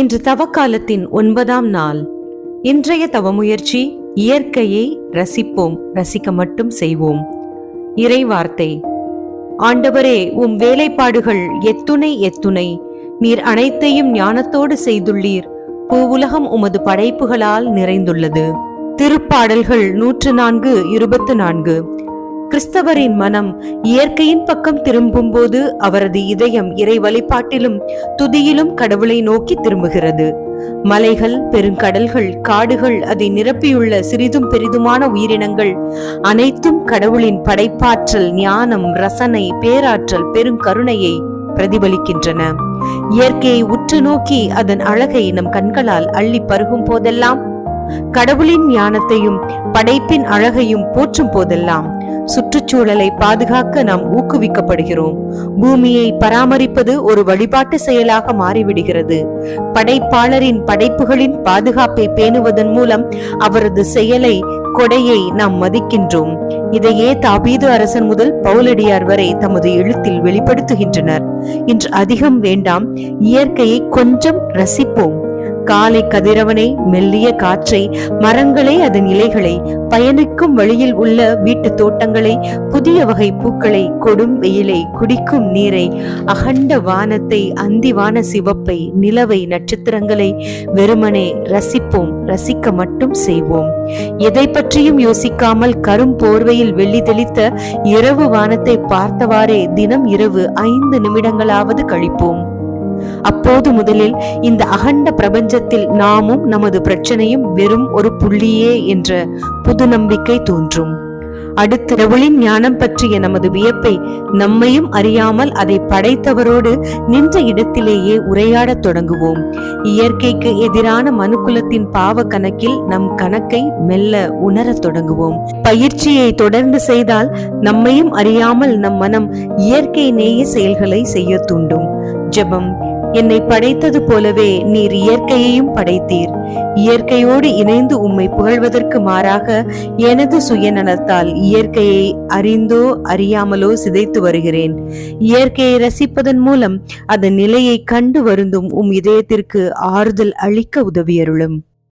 இன்று தவக்காலத்தின் ஒன்பதாம் நாள். இன்றைய தவமுயற்சி இயற்கையை ரசிப்போம் ரசிக்க மட்டும் செய்வோம். இறைவார்த்தை. ஆண்டவரே உம் வேலைப்பாடுகள் எத்துணை எத்துணை. நீர் அனைத்தையும் ஞானத்தோடு செய்துள்ளீர். பூவுலகம் உமது படைப்புகளால் நிறைந்துள்ளது. திருப்பாடல்கள் நூற்று நான்கு இருபத்து நான்கு. கிறிஸ்தவரின் மனம் இயற்கையின் பக்கம் திரும்பும்போது அவரது இதயம் இறை வழிபாட்டிலும் துதியிலும் கடவுளை நோக்கி திரும்புகிறது. மலைகள் பெருங்கடல்கள் காடுகள் அதை நிரப்பியுள்ள சிறிதும் பெரிதுமான உயிரினங்கள் அனைத்தும் கடவுளின் படைப்பாற்றல் ஞானம் ரசனை பேராற்றல் பெருங்கருணையை பிரதிபலிக்கின்றன. இயற்கையை உற்று நோக்கி அதன் அழகை நம் கண்களால் அள்ளி பருகும் போதெல்லாம் கடவுளின் ஞானத்தையும் படைப்பின் அழகையும் போற்றும் போதெல்லாம் சுற்றுச்சூழலை பாதுகாக்க நாம் ஊக்குவிக்கப்படுகிறோம். பூமியை பராமரிப்பது ஒரு வழிபாட்டு செயலாக மாறிவிடுகிறது. படைப்பாளரின் படைப்புகளின் பாதுகாப்பை பேணுவதன் மூலம் அவரது செயலை கொடையை நாம் மதிக்கின்றோம். இதையே தாபீது அரசன் முதல் பவுலடியார் வரை தமது எழுத்தில் வெளிப்படுத்துகின்றனர். இன்று அதிகம் வேண்டாம் இயற்கையை கொஞ்சம் ரசிப்போம். காலை கதிரவனை மெல்லிய காற்றை மரங்களை அதன் இலைகளை பயணிக்கும் வழியில் உள்ள வீட்டு தோட்டங்களை புதிய வகை பூக்களை கொடும் வெயிலை குடிக்கும் நீரை அகண்ட வானத்தை அந்திவான சிவப்பை நிலவை நட்சத்திரங்களை வெறுமனே ரசிப்போம் ரசிக்க மட்டும் செய்வோம். எதை பற்றியும் யோசிக்காமல் கரும் போர்வையில் வெள்ளி தெளித்த இரவு வானத்தை பார்த்தவாறே தினம் இரவு ஐந்து நிமிடங்களாவது கழிப்போம். அப்போது முதலில் இந்த அகண்ட பிரபஞ்சத்தில் நாமும் நமது பிரச்சனையும் வெறும் ஒரு புள்ளியே என்ற புது நம்பிக்கை தோன்றும். அடுத்து கடவுளின் ஞானம் பற்றிய நமது வியப்பை நம்மையும் அறியாமல் அதை படைத்தவரோடு நின்ற இடத்திலேயே உரையாடத் தொடங்குவோம். இயற்கைக்கு எதிரான மனுக்குலத்தின் பாவ கணக்கில் நம் கணக்கை மெல்ல உணரத் தொடங்குவோம். பயிற்சியை தொடர்ந்து செய்தால் நம்மையும் அறியாமல் நம் மனம் இயற்கை நேய செயல்களை செய்ய தூண்டும். ஜபம். என்னை படைத்தது போலவே நீர் இயற்கையையும் படைத்தீர். இயற்கையோடு இணைந்து உம்மை புகழ்வதற்கு மாறாக எனது சுயநலத்தால் இயற்கையை அறிந்தோ அறியாமலோ சிதைத்து வருகிறேன். இயற்கையை ரசிப்பதன் மூலம் அதன் நிலையை கண்டு வருந்தும் உம் இதயத்திற்கு ஆறுதல் அளிக்க உதவியருளும்.